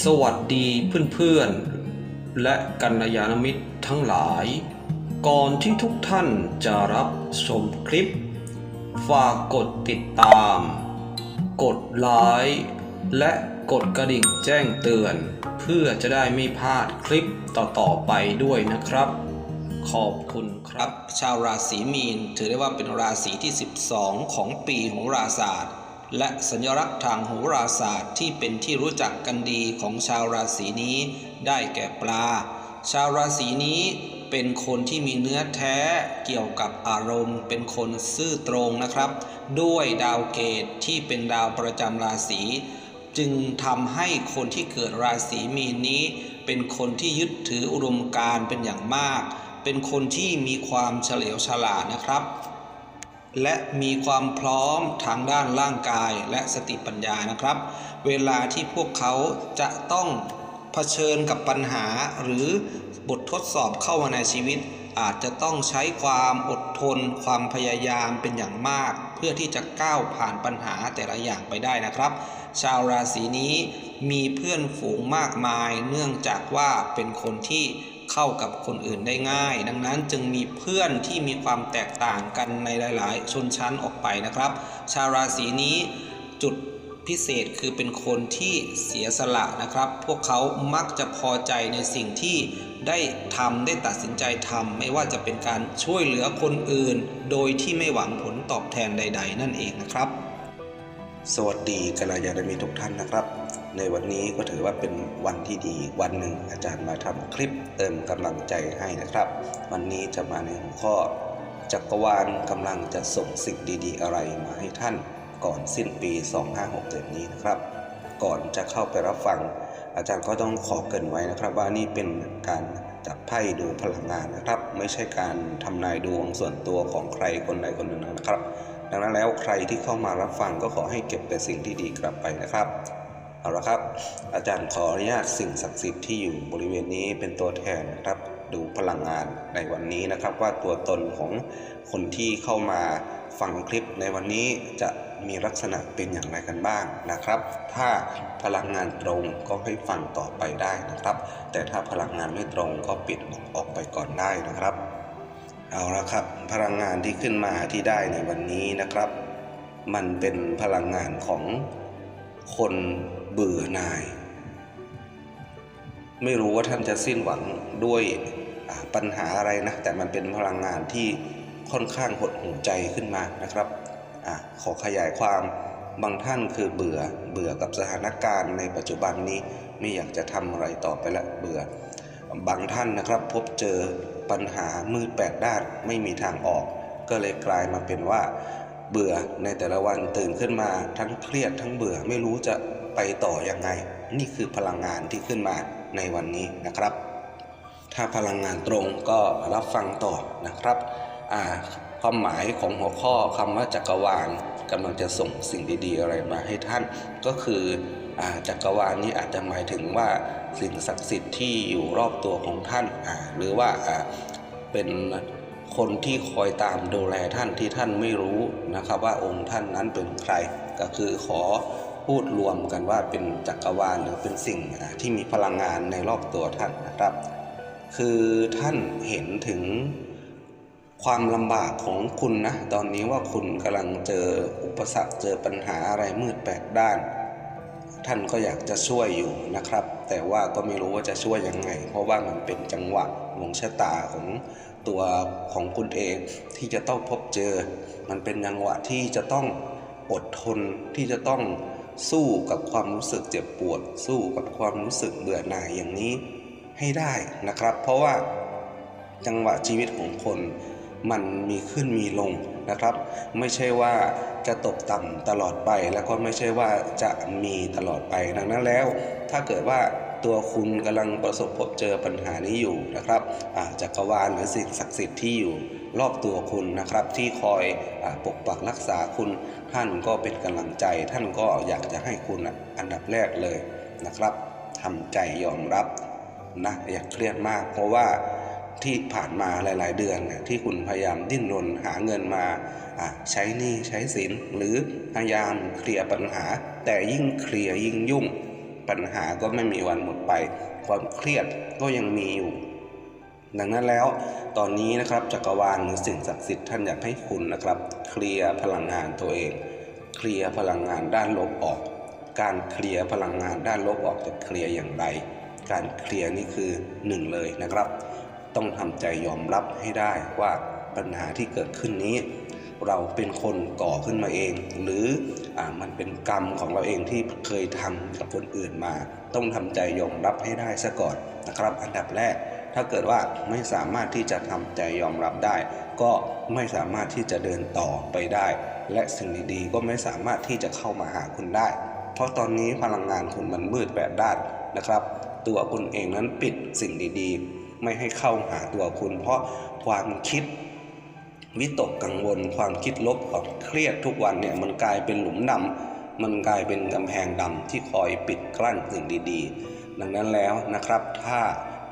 สวัสดีเพื่อนๆ และกัลยาณมิตรทั้งหลาย ก่อนที่ทุกท่านจะรับชมคลิป ฝากกดติดตาม กดไลค์และกดกระดิ่งแจ้งเตือน เพื่อจะได้ไม่พลาดคลิปต่อๆไปด้วยนะครับ ขอบคุณครับ ชาวราศีมีน ถือได้ว่าเป็นราศีที่ 12 ของปีโหราศาสตร์ และสัญลักษณ์ทางโหราศาสตร์ที่เป็นที่รู้จักกันดีของชาวราศีนี้ ได้แก่ปลา ชาวราศีนี้เป็นคนที่มีเนื้อแท้เกี่ยวกับอารมณ์ เป็นคนซื่อตรงนะครับ ด้วยดาวเกตที่เป็นดาวประจำราศีจึงทำให้คนที่เกิดราศีมีนนี้ เป็นคนที่ยึดถืออุดมการเป็นอย่างมาก เป็นคนที่มีความเฉลียวฉลาดนะครับ และมีความพร้อมทางด้านร่างกายและสติปัญญานะครับ เวลาที่พวกเขาจะต้องเผชิญกับปัญหาหรือบททดสอบเข้ามาในชีวิต อาจจะต้องใช้ความอดทน ความพยายามเป็นอย่างมาก เพื่อที่จะก้าวผ่านปัญหาแต่ละอย่างไปได้นะครับ ชาวราศีนี้มีเพื่อนฝูงมากมาย เนื่องจากว่าเป็นคนที่ เข้ากับคนอื่นได้ง่าย ดังนั้นจึงมีเพื่อนที่มีความแตกต่างกันในหลาย ๆ ชนชั้นออกไปนะครับ ชาวราศีนี้จุดพิเศษคือเป็นคนที่เสียสละนะครับ พวกเขามักจะพอใจในสิ่งที่ได้ทำได้ตัดสินใจทำไม่ว่าจะเป็นการช่วยเหลือคนอื่น โดยที่ไม่หวังผลตอบแทนใด ๆ นั่นเองนะครับ สวัสดีกัลยาณมิตรทุกท่านนะครับ ในวันนี้ก็ถือว่าเป็นวันที่ดีวันหนึ่งอาจารย์มาทำคลิปเติมกำลังใจให้นะครับ วันนี้จะมาในหัวข้อ จักรวาลกำลังจะส่งสิ่งดี ๆ อะไรมาให้ท่านก่อนสิ้นปี 2567 นี้นะครับ ก่อนจะเข้าไปรับฟัง อาจารย์ก็ต้องขอเกินไว้นะครับว่านี่เป็นการจับไพ่ดูพลังงานนะครับ ไม่ใช่การทำนายดวงส่วนตัวของใครคนใดคนหนึ่งนะครับ ดังนั้นแล้วใครที่เข้ามารับฟังก็ขอให้เก็บแต่สิ่งที่ดีกลับไปนะครับ เอาละครับ อาจารย์ขออนุญาตสิ่งศักดิ์สิทธิ์ที่อยู่บริเวณนี้เป็นตัวแทนนะครับ ดูพลังงานในวันนี้นะครับ ว่าตัวตนของคนที่เข้ามาฟังคลิปในวันนี้จะมีลักษณะเป็นอย่างไรกันบ้างนะครับ ถ้าพลังงานตรงก็ให้ฟังต่อไปได้นะครับ แต่ถ้าพลังงานไม่ตรงก็ปิดออกไปก่อนได้นะครับ เอาละครับ พลังงานที่ขึ้นมาที่ได้ในวันนี้นะครับ มันเป็นพลังงานของคน เบื่อหน่าย ไม่รู้ว่าท่านจะสิ้นหวังด้วยปัญหาอะไรนะ แต่มันเป็นพลังงานที่ค่อนข้างหดหูใจขึ้นมานะครับอขอขยายความบางท่านคือเบื่อเบื่อกับสถานการณ์ในปัจจุบันนี้ไม่อยากจะทำอะไรต่อไปละเบื่อบางท่านนะครับพบเจอปัญหามืดแปดด้านไม่มีทางออก ก็เลยกลายมาเป็นว่า เบื่อในแต่ละวันตื่นขึ้นมาทั้งเครียดทั้งเบื่อไม่รู้จะ ไปต่อยังไง นี่คือพลังงานที่ขึ้นมาในวันนี้นะครับ ถ้าพลังงานตรงก็รับฟังต่อนะครับความหมายของหัวข้อคำว่าจักรวาลกำลังจะส่งสิ่งดี ๆ อะไรมาให้ท่าน ก็คืออจักรวาลนี้อาจจะหมายถึงว่าสิ่งศักดิ์สิทธิ์ที่อยู่รอบตัวของท่าน หรือว่าอ่าเป็นคนที่คอยตามดูแลท่านที่ท่านไม่รู้นะครับ ว่าองค์ท่านนั้นเป็นใคร ก็คือขอ พูดรวมกันว่าเป็นจักรวาลหรือเป็นสิ่งที่มีพลังงานในรอบตัวท่านนะครับ คือท่านเห็นถึงความลำบากของคุณนะ ตอนนี้ว่าคุณกำลังเจออุปสรรคเจอปัญหาอะไรมืดแปดด้าน ท่านก็อยากจะช่วยอยู่นะครับ แต่ว่าก็ไม่รู้ว่าจะช่วยยังไง เพราะว่ามันเป็นจังหวะดวงชะตาของตัวของคุณเองที่จะต้องพบเจอ มันเป็นจังหวะที่จะต้องอดทนที่จะต้อง สู้กับความรู้สึกเจ็บปวด สู้กับความรู้สึกเบื่อหน่ายอย่างนี้ให้ได้นะครับ เพราะว่าจังหวะชีวิตของคนมันมีขึ้นมีลงนะครับ ไม่ใช่ว่าจะตกต่ำตลอดไปแล้วก็ไม่ใช่ว่าจะมีตลอดไปดังนั้นแล้ว ถ้าเกิดว่าตัวคุณกำลังประสบพบเจอปัญหานี้อยู่นะครับอ่าจักรวาลหรือสิ่งศักดิ์สิทธิ์ที่อยู่ รอบตัวคุณนะครับ ที่คอยปกปักรักษาคุณ ท่านก็เป็นกำลังใจ ท่านก็อยากจะให้คุณอันดับแรกเลยนะครับทำใจยอมรับนะอย่าเครียดมาก เพราะว่าที่ผ่านมาหลาย ๆ เดือนที่คุณพยายามดิ้นรนหาเงินมาใช้หนี้ใช้สินหรือพยายามเคลียร์ปัญหา แต่ยิ่งเคลียร์ยิ่งยุ่ง ปัญหาก็ไม่มีวันหมดไป ความเครียดก็ยังมีอยู่ ดังนั้นแล้วตอนนี้นะครับจักรวาลหรือสิ่งศักดิ์สิทธิ์ท่านอยากให้คุณนะครับ เคลียร์พลังงานตัวเอง เคลียร์พลังงานด้านลบออก การเคลียร์พลังงานด้านลบออกจะเคลียร์อย่างไร การเคลียร์นี่คือหนึ่งเลยนะครับ ต้องทำใจยอมรับให้ได้ว่าปัญหาที่เกิดขึ้นนี้ เราเป็นคนก่อขึ้นมาเอง หรืออมันเป็นกรรมของเราเองที่เคยทำกับคนอื่นมา ต้องทำใจยอมรับให้ได้ซะก่อนนะครับ อันดับแรก ถ้าเกิดว่าไม่สามารถที่จะทำใจยอมรับได้ ก็ไม่สามารถที่จะเดินต่อไปได้ และสิ่งดีๆก็ไม่สามารถที่จะเข้ามาหาคุณได้ เพราะตอนนี้พลังงานคุณมันมืดแปดด้านนะครับ ตัวคุณเองนั้นปิดสิ่งดีๆ ไม่ให้เข้าหาตัวคุณ เพราะความคิดวิตกกังวล ความคิดลบความเครียดทุกวันเนี่ยมันกลายเป็นหลุมดำมันกลายเป็นกำแพงดำที่คอยปิดกลั้นสิ่งดี ๆ ดังนั้นแล้วนะครับถ้า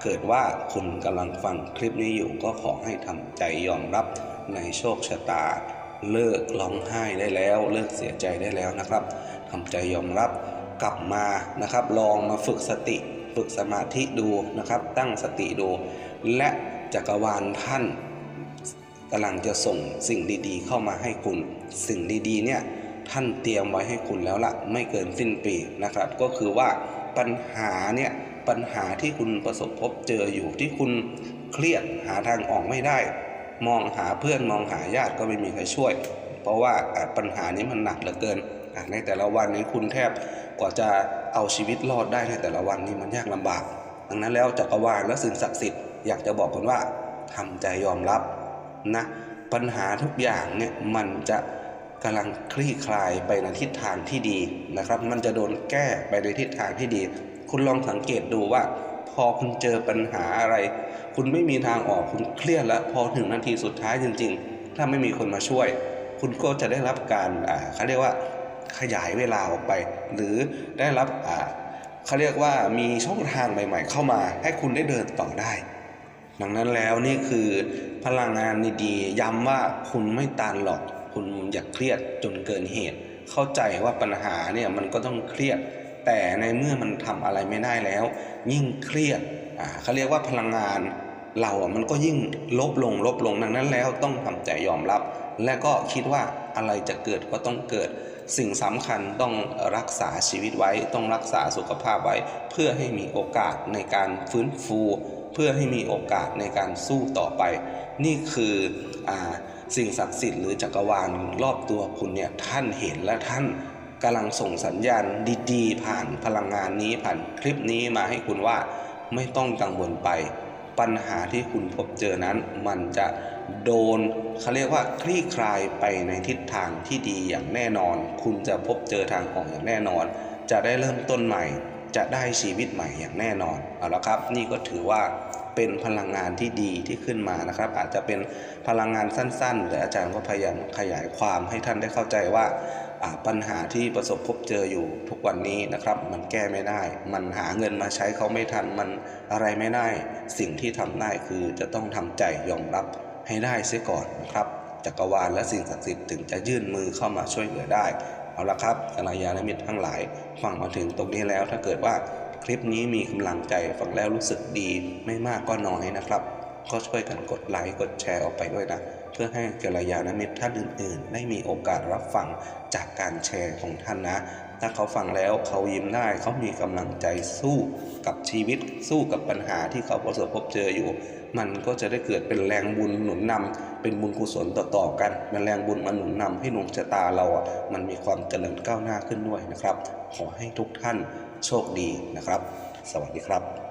เกิดว่าคุณกำลังฟังคลิปนี้อยู่ก็ขอให้ทำใจยอมรับในโชคชะตา เลิกร้องไห้ได้แล้ว เลิกเสียใจได้แล้วนะครับทำใจยอมรับกลับมานะครับ ลองมาฝึกสติ ฝึกสมาธิดูนะครับ ตั้งสติดู และจักรวาลท่านกำลังจะส่งสิ่งดีๆ เข้ามาให้คุณ สิ่งดีๆ เนี่ยท่านเตรียมไว้ให้คุณแล้วละไม่เกินสิ้นปีนะครับ ก็คือว่าปัญหาเนี่ย ปัญหาที่คุณประสบพบเจออยู่ที่คุณเครียดหาทางออกไม่ได้ มองหาเพื่อนมองหาญาติก็ไม่มีใครช่วย เพราะว่าปัญหานี้มันหนักเหลือเกิน ในแต่ละวันนี้คุณแทบกว่าจะเอาชีวิตรอดได้ในแต่ละวันนี้มันยากลำบาก ดังนั้นแล้วจักรวาลและสิ่งศักดิ์สิทธิ์อยากจะบอกคุณว่าทำใจยอมรับนะปัญหาทุกอย่างเนี่ยมันจะกำลังคลี่คลายไปในทิศทางที่ดีนะครับ มันจะโดนแก้ไปในทิศทางที่ดี คุณลองสังเกตดูว่า พอคุณเจอปัญหาอะไร คุณไม่มีทางออกคุณเครียดแล้วพอถึงนาทีสุดท้ายจริง ๆ ถ้าไม่มีคนมาช่วย คุณก็จะได้รับการเขาเรียกว่าขยายเวลาออกไป หรือได้รับเขาเรียกว่ามีช่องทางใหม่ ๆ เข้ามาให้คุณได้เดินต่อได้ดังนั้นแล้วนี่คือพลังงานดีๆย้ำว่าคุณไม่ตันหรอก คุณอย่าเครียดจนเกินเหตุ เข้าใจว่าปัญหาเนี่ยมันก็ต้องเครียด แต่ในเมื่อมันทำอะไรไม่ได้แล้ว ยิ่งเครียดเขาเรียกว่าพลังงานเราอะมันก็ยิ่งลบลงลบลงดังนั้นแล้วต้องทำใจยอมรับ และก็คิดว่าอะไรจะเกิดก็ต้องเกิด สิ่งสำคัญต้องรักษาชีวิตไว้ ต้องรักษาสุขภาพไว้ เพื่อให้มีโอกาสในการฟื้นฟู เพื่อให้มีโอกาสในการสู้ต่อไป นี่คืออสิ่งศักดิ์สิทธิ์หรือจักรวาลรอบตัวคุณเนี่ยท่านเห็นและท่าน กำลังส่งสัญญาณดีๆ ผ่านพลังงานนี้ผ่านคลิปนี้มาให้คุณว่าไม่ต้องกังวลไป ปัญหาที่คุณพบเจอนั้น มันจะโดนเขาเรียกว่าคลี่คลายไปในทิศทางที่ดีอย่างแน่นอน คุณจะพบเจอทางออกอย่างแน่นอน จะได้เริ่มต้นใหม่ จะได้ชีวิตใหม่อย่างแน่นอนเอาละครับ นี่ก็ถือว่าเป็นพลังงานที่ดีที่ขึ้นมานะครับ อาจจะเป็นพลังงานสั้นๆหรือาจารย์ก็พยายามขยายความให้ท่านได้เข้าใจว่า ปัญหาที่ประสบพบเจออยู่ทุกวันนี้นะครับ มันแก้ไม่ได้ มันหาเงินมาใช้เขาไม่ทันมันอะไรไม่ได้ สิ่งที่ทำได้คือจะต้องทำใจยอมรับให้ได้เสียก่อนนะครับจักรวาลและสิ่งศักดิ์สิทธิ์ถึงจะยื่นมือเข้ามาช่วยเหลือได้เอาละครับกัลยาณมิตรทั้งหลาย ฟังมาถึงตรงนี้แล้วถ้าเกิดว่าคลิปนี้มีกำลังใจฟังแล้วรู้สึกดีไม่มากก็น้อยนะครับ ก็ช่วยกันกดไลค์กดแชร์ออกไปด้วยนะ เพื่อให้กัลยาณมิตรท่านอื่นๆ ได้มีโอกาสรับฟังจากการแชร์ของท่านนะ ถ้าเขาฟังแล้วเขายิ้มได้เขามีกำลังใจสู้กับชีวิตสู้กับปัญหาที่เขาประสบพบเจออยู่ มันก็จะได้เกิดเป็นแรงบุญหนุนนำเป็นบุญกุศลต่อๆกันเป็นแรงบุญมาหนุนนำให้ดวงชะตาเราอะมันมีความเจริญก้าวหน้าขึ้นด้วยนะครับ ขอให้ทุกท่านโชคดีนะครับ สวัสดีครับ